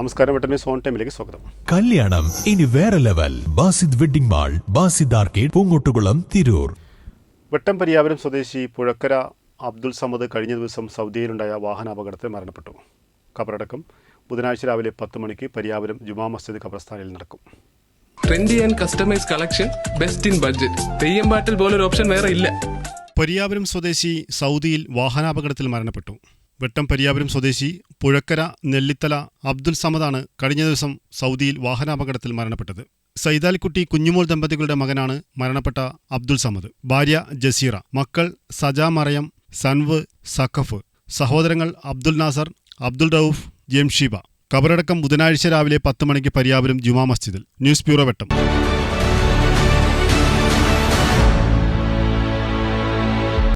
നമസ്കാരം വെട്ടമി സോൺ ടൈമിലേക്ക് സ്വാഗതം. കല്യാണം ഇനി വേറെ level. Basid wedding mall Basid arcade Poongottukulam Tirur. Vettom Pariyapuram സ്വദേശി പുഴക്കര അബ്ദുൽ സമദ് കഴിഞ്ഞ ദിവസം സൗദിയിലുണ്ടായ വാഹനാപകടത്തിൽ മരണപ്പെട്ടു. കബറടക്കം ബുധനാഴ്ച രാവിലെ പത്ത് മണിക്ക് പരിയാപുരം ജുമാ മസ്ജിദ് ഖബർസ്ഥാനിൽ നടക്കും. Trendy and customise collection best in budget Theyyam പാട്ടിൽ പോലൊരു ഓപ്ഷൻ വേറെ ഇല്ല. പരിയാപുരം സ്വദേശി സൗദിയിൽ വാഹനാപകടത്തിൽ മരണപ്പെട്ടു. വെട്ടം പരിയാപുരം സ്വദേശി പുഴക്കര നെല്ലിത്തല അബ്ദുൽ സമദാണ് കഴിഞ്ഞ ദിവസം സൗദിയിൽ വാഹനാപകടത്തിൽ മരണപ്പെട്ടത്. സൈതാലിക്കുട്ടി കുഞ്ഞുമോൾ ദമ്പതികളുടെ മകനാണ് മരണപ്പെട്ട അബ്ദുൽ സമദ്. ഭാര്യ ജസീറ മക്കൾ സജാ മറയം സൻവ് സഖഫ് സഹോദരങ്ങൾ അബ്ദുൽ നാസർ അബ്ദുൽ റൌഫ് ജംഷീബ കബറടക്കം ബുധനാഴ്ച രാവിലെ പത്ത് മണിക്ക് പരിയാപുരം ജുമാ മസ്ജിദിൽ. News bureau Vettom.